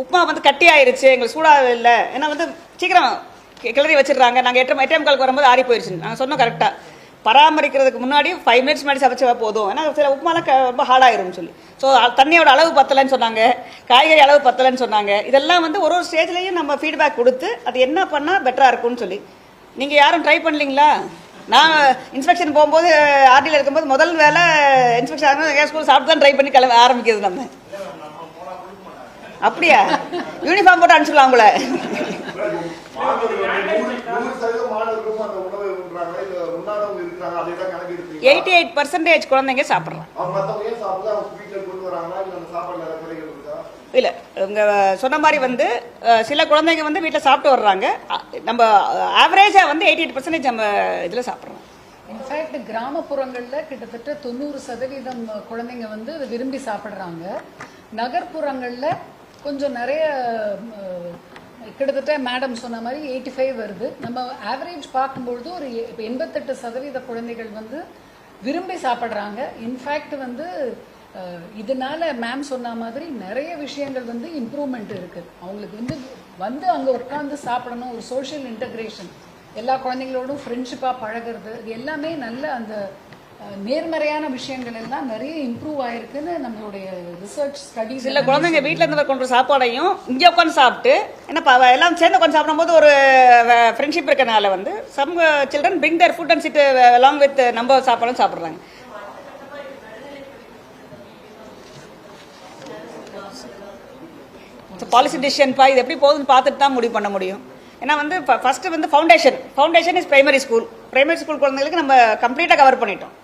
உப்புமா வந்து கட்டி ஆயிருச்சு எங்களுக்கு சூடாக இல்லை. ஏன்னா வந்து சீக்கிரம் கிளறி வச்சிடுறாங்க. நாங்கள் எட்டு எட்டே காலுக்கு வரும்போது ஆறி போயிடுச்சு நாங்கள் சொன்னோம் கரெக்டாக பராமரிக்கிறதுக்கு முன்னாடி ஃபைவ் மினிட்ஸ் முன்னாடி சமைச்சா போதும். ஏன்னா சில உப்புமாலாம் ரொம்ப ஹார்டாயிரும்னு சொல்லி. ஸோ தண்ணியோட அளவு பத்தலைன்னு சொன்னாங்க. காய்கறி அளவு பத்தலைன்னு சொன்னாங்க. இதெல்லாம் வந்து ஒரு ஒரு ஸ்டேஜ்லேயும் நம்ம ஃபீட்பேக் கொடுத்து அது என்ன பண்ணால் பெட்டராக இருக்கும்னு சொல்லி. நீங்கள் யாரும் ட்ரை பண்ணலீங்களா? நான் இன்ஸ்பெக்ஷன் போகும்போது ஆர்டியில் இருக்கும்போது முதல் வேலை இன்ஸ்பெக்ஷன் என் ஸ்கூல் சாப்பிட்டு தான் ட்ரை பண்ணி கிளம்ப ஆரம்பிக்கிறது நம்ம. அப்படியா? யூனிஃபார்ம் போட்டு அனுப்பிச்சிடலாம் உங்களை. இல்ல எயிட்டி எயிட் பர்சன்டேஜ் குழந்தைங்க சாப்பிட்றாங்க இல்லை இவங்க சொன்ன மாதிரி வந்து சில குழந்தைங்க வந்து வீட்டில் சாப்பிட்டு வர்றாங்க. நம்ம ஆவரேஜாக வந்து எயிட்டி எயிட் பர்சன்டேஜ் நம்ம இதில் சாப்பிட்றோம். இன்ஃபேக்ட் கிராமப்புறங்களில் கிட்டத்தட்ட தொண்ணூறு சதவீதம் குழந்தைங்க வந்து விரும்பி சாப்பிட்றாங்க. நகர்ப்புறங்களில் கொஞ்சம் நிறைய கிட்டத்தட்ட மேடம் சொன்ன மாதிரி எயிட்டி ஃபைவ் வருது. நம்ம ஆவரேஜ் பார்க்கும்பொழுது ஒரு இப்போ எண்பத்தெட்டு சதவீத குழந்தைகள் வந்து விரும்பி சாப்பிட்றாங்க. இன்ஃபேக்ட் வந்து இதனால மேம் சொன்ன மாதிரி நிறைய விஷயங்கள் வந்து இம்ப்ரூவ்மெண்ட் இருக்குது அவங்களுக்கு வந்து வந்து அங்கே உட்காந்து சாப்பிடணும் ஒரு சோஷியல் இன்டகிரேஷன் எல்லா குழந்தைங்களோடும் ஃப்ரெண்ட்ஷிப்பாக பழகுறது இது எல்லாமே நல்ல அந்த நேர்மறையான விஷயங்கள் எல்லாம் நிறைய இம்ப்ரூவ் ஆயிருக்குன்னு நம்மளுடைய ரிசர்ச் ஸ்டடிஸ் சில குழந்தைங்க வீட்டில் இருந்து கொண்டு சாப்பாடையும் இங்கே உட்காந்து சாப்பிட்டு ஏன்னா ப- எல்லாம் சேர்ந்து உட்காந்து சாப்பிடும்போது ஒரு ஃப்ரெண்ட்ஷிப் இருக்கனால வந்து some children bring their food and sit along with நம்ம சாப்பாடும் சாப்பிட்றாங்க. பாலிசி டிசிஷன்ப்பா இது எப்படி போகுதுன்னு பார்த்துட்டு தான் முடிவு பண்ண முடியும். ஏன்னா வந்து ஃபர்ஸ்ட் வந்து foundation foundation is primary school primary school குழந்தைங்களுக்கு நம்ம கம்ப்ளீட்டாக கவர் பண்ணிட்டோம்.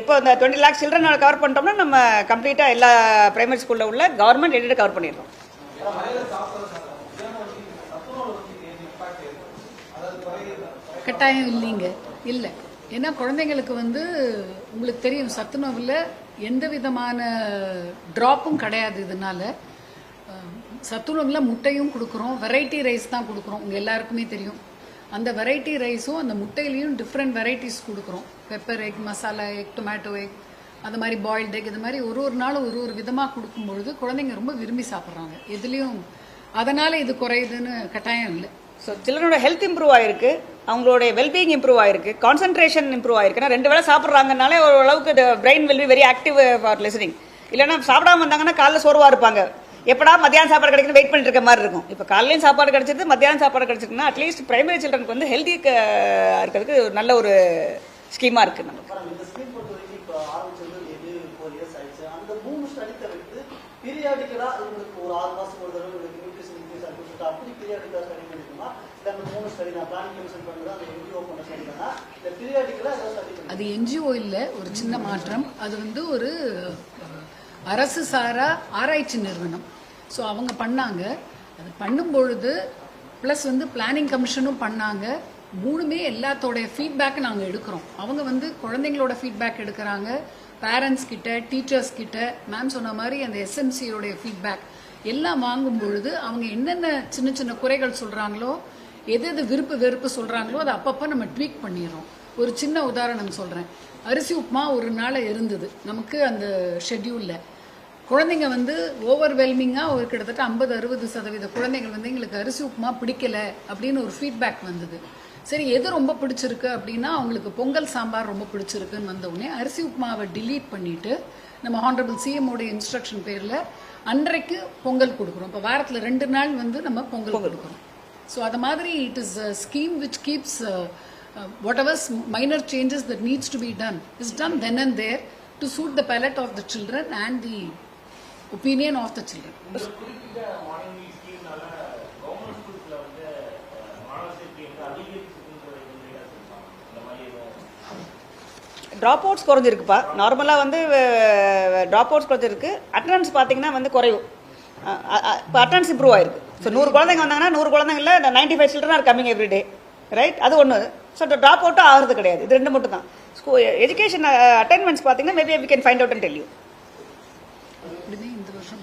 இப்போ இந்த டுவெண்ட்டி லேக்ஸ் சில்ட்ரன் கவர் பண்ணிட்டோம்னா நம்ம கம்ப்ளீட்டாக எல்லா பிரைமரி ஸ்கூலில் உள்ள கவர்மெண்ட் எடிட் கவர் பண்ணிடுறோம். கட்டாயம் இல்லைங்க. இல்லை. ஏன்னா குழந்தைங்களுக்கு வந்து உங்களுக்கு தெரியும் சத்துணவில் எந்த விதமான ட்ராப்பும் கிடையாது இதனால. சத்துணவில் முட்டையும் கொடுக்குறோம் வெரைட்டி ரைஸ் தான் கொடுக்குறோம். உங்கள் எல்லாருக்குமே தெரியும். அந்த வெரைட்டி ரைஸும் அந்த முட்டையிலையும் டிஃப்ரெண்ட் வெரைட்டிஸ் கொடுக்குறோம். Pepper egg masala egg tomato egg அந்த மாதிரி பாயில்டு எக் இது மாதிரி ஒரு ஒரு நாளும் ஒரு ஒரு விதமாக கொடுக்கும்பொழுது குழந்தைங்க ரொம்ப விரும்பி சாப்பிட்றாங்க. எதுலேயும் அதனால் இது குறையுதுன்னு கட்டாயம் இல்லை. ஸோ சில்ட்ரனோட ஹெல்த் இம்ப்ரூவ் ஆயிருக்கு. அவங்களோட வெல்பீயிங் இம்ப்ரூவ் ஆயிருக்கு. கான்சன்ட்ரேஷன் இம்ப்ரூவ் ஆயிருக்கு. ஏன்னா ரெண்டு வேளை சாப்பிட்றாங்கனாலே ஓரளவுக்கு brain will be very active for listening இல்லைன்னா சாப்பிடாம வந்தாங்கன்னா காலைல சோர்வாக இருப்பாங்க. எப்படா மத்தியானம் சாப்பாடு கிடைக்குன்னு வெயிட் பண்ணிட்டு இருக்க மாதிரி இருக்கும். இப்போ காலையிலையும் சாப்பாடு கிடைச்சது மத்தியானம் சாப்பாடு கிடைச்சிருக்குன்னா அட்லீஸ்ட் பிரைமரி சில்ட்ரனுக்கு வந்து ஹெல்தி இருக்கிறதுக்கு ஒரு நல்ல ஒரு ஸ்கீமா இருக்கு நமக்கு. மேடம் இந்த ஸ்கீம் பொறுத்த வரைக்கும் இப்போ ஆரம்பிச்சது எது ஃபோர் இயர்ஸ் ஆயிடுச்சு. அந்த மூணு ஸ்டடி தவிர்த்து பீரியாடிக்கலா உங்களுக்கு ஒரு ஆறு மாசம் ஒரு தடவை உங்களுக்கு நியூட்ரிஷன் இன்க்ரீஸ் ஆகும் சொல்லிட்டு அப்படி பீரியாடிக்கலா ஸ்டடி பண்ணிருக்கோமா இல்லை அந்த மூணு ஸ்டடி நான் பிளானிங் கமிஷன் பண்ணுறது அந்த என்ஜிஓ பண்ண ஸ்டடி தானா இல்லை பீரியாடிக்கலா ஏதாவது ஸ்டடி பண்ணி அது என்ஜிஓ இல்லை ஒரு சின்ன மாற்றம். அது வந்து ஒரு அரசு சாரா ஆராய்ச்சி நிறுவனம். ஸோ அவங்க பண்ணாங்க. அது பண்ணும்பொழுது ப்ளஸ் வந்து பிளானிங் கமிஷனும் பண்ணாங்க. மூணுமே எல்லாத்தோடைய ஃபீட்பேக் நாங்கள் எடுக்கிறோம். அவங்க வந்து குழந்தைங்களோட ஃபீட்பேக் எடுக்கிறாங்க. பேரண்ட்ஸ் கிட்ட டீச்சர்ஸ் கிட்ட மேம் சொன்ன மாதிரி அந்த எஸ்எம்சியோடைய ஃபீட்பேக் எல்லாம் வாங்கும் பொழுது அவங்க என்னென்ன சின்ன சின்ன குறைகள் சொல்கிறாங்களோ எது எது விருப்பு வெறுப்பு சொல்கிறாங்களோ அதை அப்பப்போ நம்ம ட்வீக் பண்ணிடுறோம். ஒரு சின்ன உதாரணம் சொல்கிறேன் அரிசி உப்புமா ஒரு நாள் இருந்தது. நமக்கு அந்த ஷெட்யூலில் குழந்தைங்க வந்து ஓவர்வெல்மிங்காக ஒரு கிட்டத்தட்ட ஐம்பது அறுபது சதவீத குழந்தைகள் வந்து எங்களுக்கு அரிசி உப்புமா பிடிக்கல அப்படின்னு ஒரு ஃபீட்பேக் வந்தது. சரி எது ரொம்ப பிடிச்சிருக்கு அப்படின்னா அவங்களுக்கு பொங்கல் சாம்பார் ரொம்ப பிடிச்சிருக்குன்னு வந்த உடனே அரிசி உப்புமாவை delete பண்ணிட்டு நம்ம ஹானரபிள் சிஎம்மோட இன்ஸ்ட்ரக்ஷன் பேரில் அன்றைக்கு பொங்கல் கொடுக்குறோம். இப்போ வாரத்தில் ரெண்டு நாள் வந்து நம்ம பொங்கல் கொடுக்குறோம். ஸோ அது மாதிரி it is a scheme which keeps whatever's minor changes that needs to be done is done then and there to suit the palate of the children and the opinion of the children drop outs குறைஞ்சிருக்குப்பா. நார்மலாக வந்து drop outs குறைஞ்சிருக்கு. Attendance பார்த்தீங்கன்னா வந்து குறையும் இப்போ attendance improve ஆயிருக்கு. So நூறு குழந்தைங்க வந்தாங்கன்னா நூறு குழந்தைங்கள ninety five children are coming every day right அது ஒன்று ஸோ ட்ராப் அவுட்டும் ஆகிறது கிடையாது. இது ரெண்டு மட்டும் தான் ஸ்கூல் எஜுகேஷன் அட்டென்மெண்ட்ஸ் பார்த்தீங்கன்னா maybe we can find out and tell you அப்படியே இந்த வருஷம்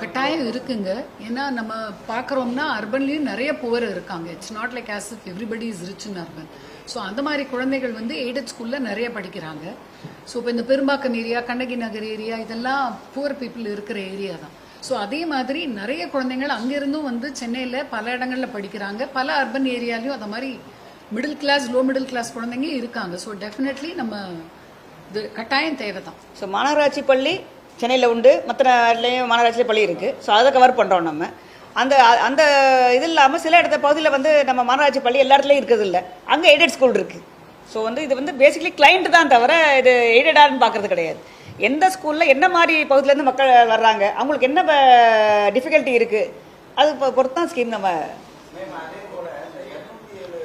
கட்டாயம் இருக்குங்க. ஏன்னா நம்ம பார்க்குறோம்னா அர்பன்லேயும் நிறைய புவர் இருக்காங்க. It's not like as if everybody is rich in urban so அந்த மாதிரி குழந்தைகள் வந்து எய்டட் ஸ்கூலில் நிறைய படிக்கிறாங்க. ஸோ இப்போ இந்த பெரும்பாக்கம் ஏரியா கண்ணகி நகர் ஏரியா இதெல்லாம் புவர் பீப்புள் இருக்கிற ஏரியா தான். ஸோ அதே மாதிரி நிறைய குழந்தைகள் அங்கேருந்தும் வந்து சென்னையில் பல இடங்களில் படிக்கிறாங்க. பல அர்பன் ஏரியாலையும் அந்த மாதிரி middle class low middle class குழந்தைங்க இருக்காங்க. ஸோ டெஃபினெட்லி நம்ம இது கட்டாயம் தேவை தான் ஸோ மாநகராட்சி பள்ளி சென்னையில் உண்டு மற்ற இடத்துலையும் மாநகராட்சி பள்ளி இருக்குது ஸோ அதை கவர் பண்ணுறோம் நம்ம. அந்த அந்த இது இல்லாமல் சில இடத்த பகுதியில் வந்து நம்ம மாநகராட்சி பள்ளி எல்லா இடத்துலையும் இருக்கிறது இல்லை அங்கே எய்டட் ஸ்கூல் இருக்குது ஸோ வந்து இது வந்து பேசிக்கலி கிளைண்ட் தான் தவிர இது எய்டடான்னு பார்க்குறது கிடையாது. எந்த ஸ்கூலில் என்ன மாதிரி பகுதியிலேருந்து மக்கள் வர்றாங்க அவங்களுக்கு என்ன டிஃபிகல்ட்டி இருக்குது அது பொறுத்து தான் ஸ்கீம் நம்ம மேம் அதே போல இந்த இருநூத்தி ஏழு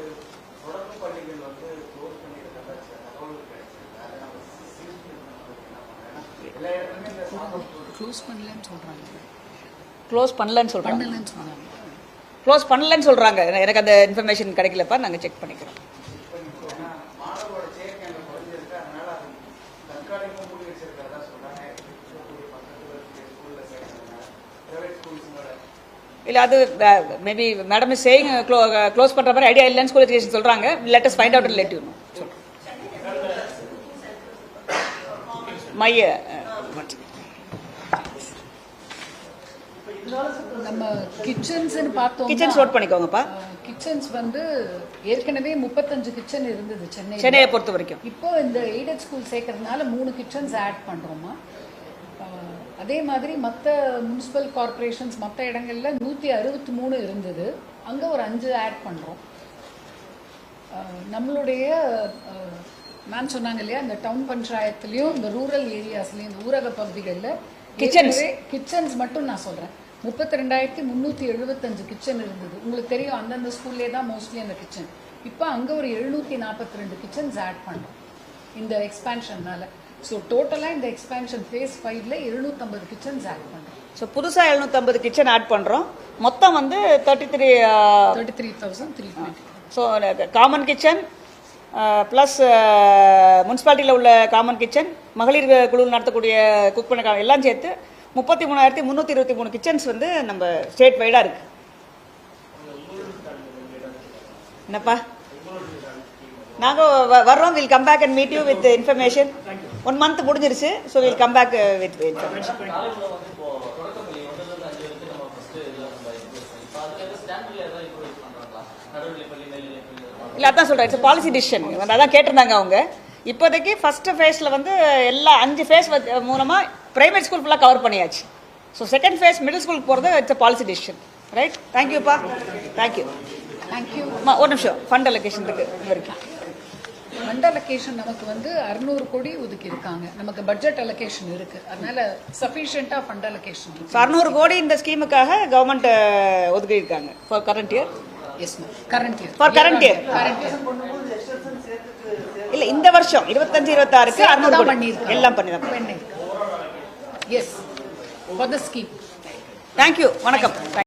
தொடர்பு பள்ளிகள் வந்து க்ளோஸ் பண்ணியிருக்கிறதா சில தகவல் கிடைச்சிருக்கு அதை நம்ம சீல் பண்ணி எல்லா இடத்துலையுமே இந்த சாதம் க்ளோஸ் பண்ணலன்னு சொல்கிறாங்க க்ளோஸ் பண்ணலன்னு சொல்கிறாங்க பண்ணலன்னு சொன்னாங்க க்ளோஸ் பண்ணலன்னு சொல்கிறாங்க எனக்கு அந்த இன்ஃபர்மேஷன் கிடைக்கலப்பா நாங்கள் செக் பண்ணிக்கிறோம். இல்லை அது மேபி மேடம் இஸ் சேயிங் க்ளோ க்ளோஸ் பண்ணுற மாதிரி ஐடியா இல்லைன்னு ஸ்கூல் எஜுகேஷன் சொல்கிறாங்க let us find out let you மைய நம்ம கிச்சன்ஸ்னு பார்த்தோம் கிச்சன்ஸ் நோட் பண்ணிக்கோங்கப்பா. கிச்சன்ஸ் வந்து ஏற்கனவே முப்பத்தஞ்சு கிச்சன் இருந்தது சென்னை சென்னையை பொறுத்த வரைக்கும். இப்போ இந்த எய்டட் ஸ்கூல் சேர்க்கறதுனால மூணு கிச்சன்ஸ் ஆட் பண்றோமா? அஹ், அதே மாதிரி மற்ற முனிசிபல் கார்ப்பரேஷன்ஸ் மற்ற இடங்கள்ல நூற்றி அறுபத்தி மூணு இருந்தது. அங்கே ஒரு அஞ்சு ஆட் பண்ணுறோம் நம்மளுடைய மேம் சொன்னாங்க இல்லையா இந்த டவுன் பஞ்சாயத்துலேயும் இந்த ரூரல் ஏரியாஸ்லேயும் இந்த ஊரக பகுதிகளில் Kitchens. கிச்சன்ஸ் மட்டும் நான் சொல்கிறேன் முப்பத்தி ரெண்டாயிரத்தி முந்நூற்றி எழுபத்தஞ்சு கிச்சன் இருந்தது. உங்களுக்கு தெரியும் அந்தந்த ஸ்கூல்லே தான் மோஸ்ட்லி அந்த கிச்சன் இப்போ அங்கே ஒரு எழுநூற்றி நாற்பத்தி ரெண்டு கிச்சன்ஸ் ஆட் பண்ணுறோம் இந்த எக்ஸ்பேன்ஷன்னால ஸோ டோட்டலாக இந்த எக்ஸ்பேன்ஷன் ஃபேஸ் ஃபைவ்ல எழுநூற்றம்பது கிச்சன்ஸ் ஆட் பண்ணுறோம் ஸோ புதுசாக எழுநூற்றம்பது கிச்சன் ஆட் பண்ணுறோம் மொத்தம் வந்து thirty three thirty three thousand three so common kitchen plus முனிசிபாலிட்டியில் உள்ள காமன் கிச்சன் மகளிர் குழு நடத்தக்கூடிய குக் பண்ண எல்லாம் சேர்த்து முப்பத்தி மூணாயிரத்தி முந்நூற்றி இருபத்தி மூணு கிச்சன்ஸ் வந்து நம்ம ஸ்டேட் வைடாக இருக்கு. என்னப்பா? நாங்கள் வர்றோம். Will come back and meet you with information one month முடிஞ்சிருச்சு. So will come back with information இல்லை அதான் சொல்கிறேன் இட்ஸ் பாலிசி டிசிஷன் அதான் கேட்டிருந்தாங்க அவங்க. இப்போதைக்கு ஃபர்ஸ்ட் ஃபேஸில் வந்து எல்லா அஞ்சு ஃபேஸ் மூலமாக பிரைமரி ஸ்கூல் ஃபுல்லாக கவர் பண்ணியாச்சு. ஸோ செகண்ட் ஃபேஸ் மிடில் ஸ்கூலுக்கு போகிறது இட்ஸ் பாலிசி டிசிஷன் ரைட் தேங்க்யூப்பா தேங்க்யூ தேங்க்யூ அம்மா ஒரு நிமிஷம். ஃபண்ட் அலோகேஷன் இருக்கு இது வரைக்கும் ஃபண்ட் அலோகேஷன் நமக்கு வந்து அறுநூறு கோடி ஒதுக்கி இருக்காங்க நமக்கு பட்ஜெட் அலோகேஷன் இருக்கு. அதனால சஃபிஷியண்டாக ஃபண்ட் அலோகேஷன் ஸோ அறுநூறு கோடி இந்த ஸ்கீமுக்காக government ஒதுக்கியிருக்காங்க. For current year yes ma'am current year for current year current year பண்ணும்போது எக்ஸ்டென்ஷன் சேர்த்துக்கு இல்லை இந்த வருஷம் இருபத்தஞ்சு இருபத்தாறுக்கு அறுநூறு கோடி. பண்ணியிருக்காங்க எல்லாம் பண்ணி தான் yes for the scheme thank you வணக்கம்